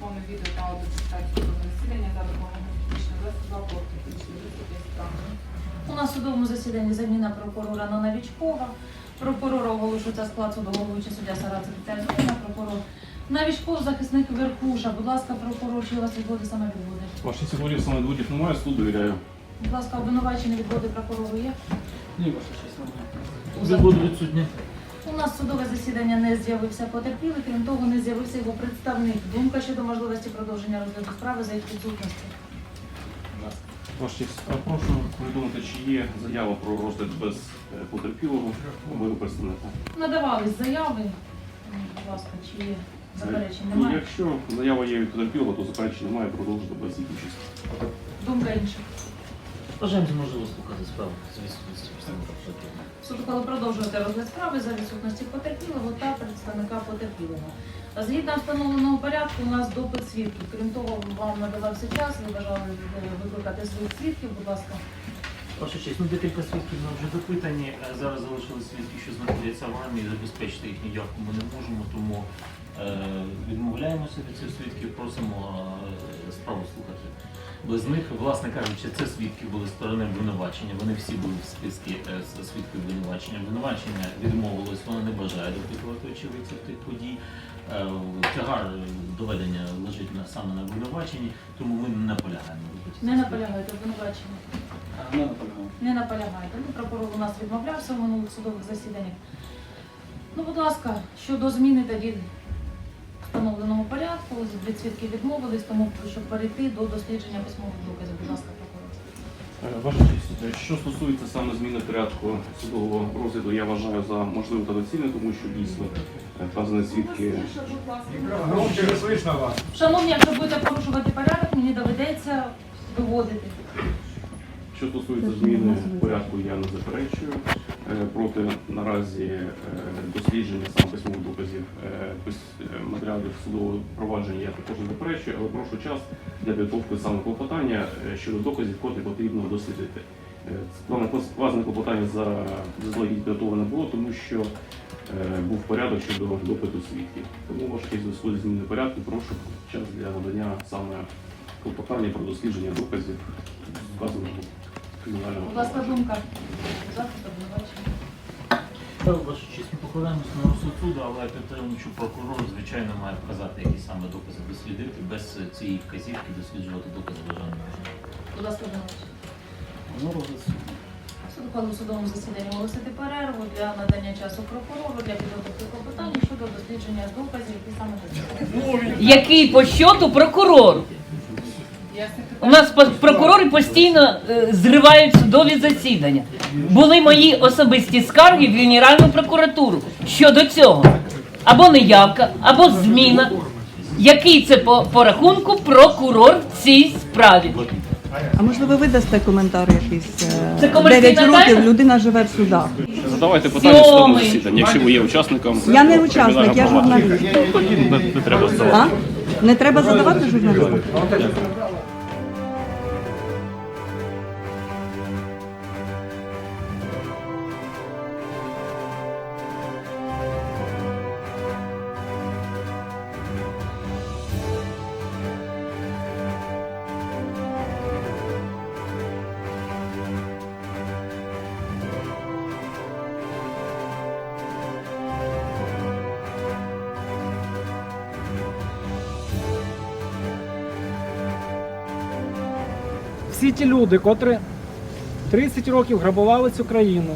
Повне відео та засідання за допомогою справи. У нас судовому засіданні заміна прокурора на Новічкова. Прокурора оголошується склад судового головуючий суддя Сараца Тетяна прокурор Новічков, захисник Верхуша. Будь ласка, прокурор, чи у вас відводи саме відводи? Ваші сьогодні саме дводів немає, суд довіряю. Будь ласка, обвинувачені відводи прокурору є? Ні, ваша честь, немає. Відводи відсутні. У нас судове засідання не з'явився потерпілий, крім того, не з'явився його представник. Думка щодо можливості продовження розгляду справи за їх відсутності. Ваша честь, а прошу повідомити, чи є заява про розгляд без е, потерпілого моєго представника. Надавались заяви. Будь ласка, чи є заперечень? Ну, Немає. Якщо заява є від потерпілого, то заперечень немає, продовжити без їх участі. Думка інша. Вважаємо за можливо слухати справу з відсутності представника потерпілого. Суд ухвалив продовжувати розгляд справи за відсутності потерпілого та представника потерпілого. Згідно встановленого порядку, у нас допит свідків. Крім того, вам надавався час, ви бажали е, викликати своїх свідків, будь ласка. Ваша честь, ну декілька свідків нам вже допитані. Е, Зараз залишились свідки, що знаходяться в армії, забезпечити їхню явку ми не можемо, тому е, відмовляємося від цих свідків, просимо е, справу слухати. Без них, власне кажучи, це свідки були сторони обвинувачення. Вони всі були в списку е, свідків обвинувачення. Обвинувачення відмовилось, воно не бажає допитувати очевидців тих подій. Е, Тягар доведення лежить на саме на обвинуваченні, тому ми не наполягаємо. Не наполягаєте обвинувачення. Не наполягаю. Не наполягаєте. Ну, прокурор у нас відмовлявся в минулих судових засіданнях. Ну, будь ласка, щодо зміни тоді встановленого порядку, від свідків відмовились, тому щоб перейти до дослідження письмових доказів. Будь ласка, прокурор. Е, Ваша честь, е, що стосується саме зміни порядку судового розгляду, я вважаю за можливе та доцільне, тому що дійсно е, вказані свідки слышно вас. Шановні, якщо будете порушувати порядок, мені доведеться виводити. Що стосується зміни порядку, я не заперечую. Е, Проти наразі е, дослідження саме письмових доказів пис- е, матеріалів судового провадження я також не заперечую, але прошу час для підготовки саме клопотання е, щодо доказів, котрі потрібно дослідити. Е, Плане клопотання за заздалегідь підготовлене було, тому що був порядок щодо допиту свідків. Тому ваш честь зв'язку зі зміною порядку прошу час для надання саме клопотання про дослідження доказів вказаного кримінального. Будь ласка, думка. Захист обвинувачення. Покладаємося на розсуд суду, але підтримую, що прокурор, звичайно, має вказати, які саме докази дослідити. Без цієї вказівки досліджувати докази вважаю не можна. Будь ласка, обвинувачення. Ну, розгляд суду. Судовому засіданні оголосити перерву для надання часу прокурору для підготовки клопотання щодо дослідження доказів, які саме досліджені. який по щоту прокурор. У нас прокурори постійно е, зривають судові засідання. Були мої особисті скарги в Генеральну прокуратуру щодо цього. Або неявка, або зміна. Який це по, по рахунку прокурор в цій справі? А можливо, ви дасте коментар якийсь? е, Це комерційна 9 років тайна? людина живе в судах. Задавайте питання в судовому Сьомий. засіданні, якщо ви є учасником. Я не учасник, я журналіст. Не, не треба задавати. А? Не треба задавати журналістам? Всі ті люди, котрі 30 років грабували цю країну,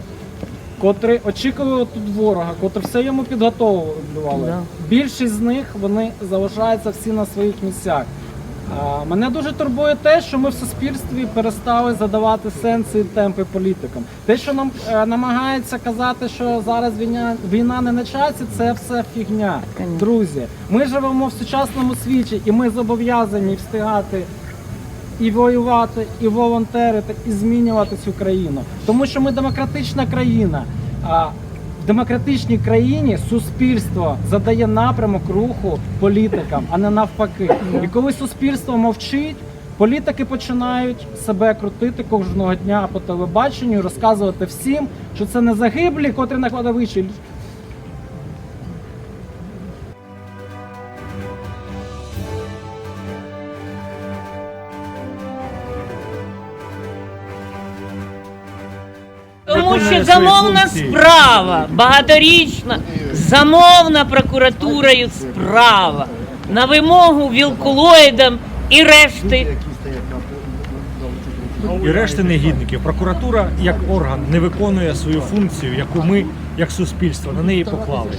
котрі очікували тут ворога, котрі все йому підготовлювали. Більшість з них вони залишаються всі на своїх місцях. А, Мене дуже турбує те, що ми в суспільстві перестали задавати сенси і темпи політикам. Те, що нам е, намагаються казати, що зараз війна, війна не на часі, це все фігня. Друзі, ми живемо в сучасному світі, і ми зобов'язані встигати і воювати, і волонтерити, і змінювати цю країну. Тому що ми демократична країна. А в демократичній країні суспільство задає напрямок руху політикам, а не навпаки. І коли суспільство мовчить, Політики починають себе крутити кожного дня по телебаченню розказувати всім, що це не загиблі, котрі на кладовищі. Тому що замовна справа, багаторічна, замовна прокуратурою справа на вимогу вілкулоїдам і решти і решти негідників. Прокуратура як орган не виконує свою функцію, яку ми, як суспільство, на неї поклали.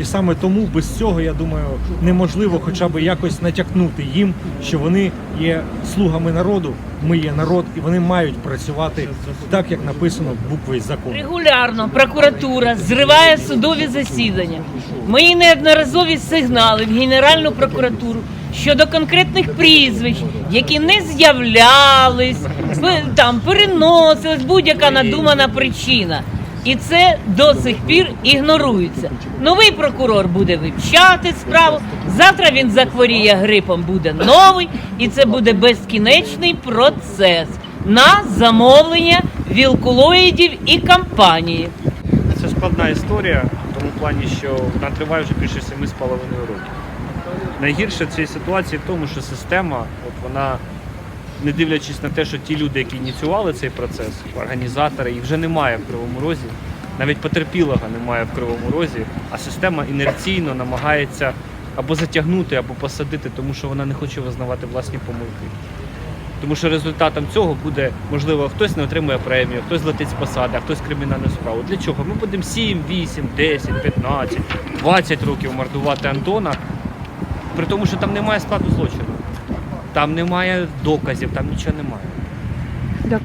І саме тому без цього, я думаю, неможливо хоча б якось натякнути їм, що вони є слугами народу, ми є народ, і вони мають працювати так, як написано буквою закону. регулярно прокуратура зриває судові засідання. Мої неодноразові сигнали в Генеральну прокуратуру щодо конкретних прізвищ, які не з'являлись, там переносилась будь-яка надумана причина. І це до сих пір ігнорується. Новий прокурор буде вивчати справу. Завтра він захворіє грипом, буде новий, і це буде безкінечний процес на замовлення вілкулоїдів і компанії. Це складна історія, в тому плані, що вона триває вже більше 7,5 років. Найгірше цій ситуації в тому, що система, от вона, не дивлячись на те, що ті люди, які ініціювали цей процес, організатори, їх вже немає в Кривому Розі, навіть потерпілого немає в Кривому Розі, а система інерційно намагається або затягнути, або посадити, тому що вона не хоче визнавати власні помилки. Тому що результатом цього буде, можливо, хтось не отримує премію, хтось летить з посади, а хтось кримінальну справу. Для чого? Ми будемо 7, 8, 10, 15, 20 років мордувати Антона, при тому, що там немає складу злочину. Там немає доказів, там нічого немає.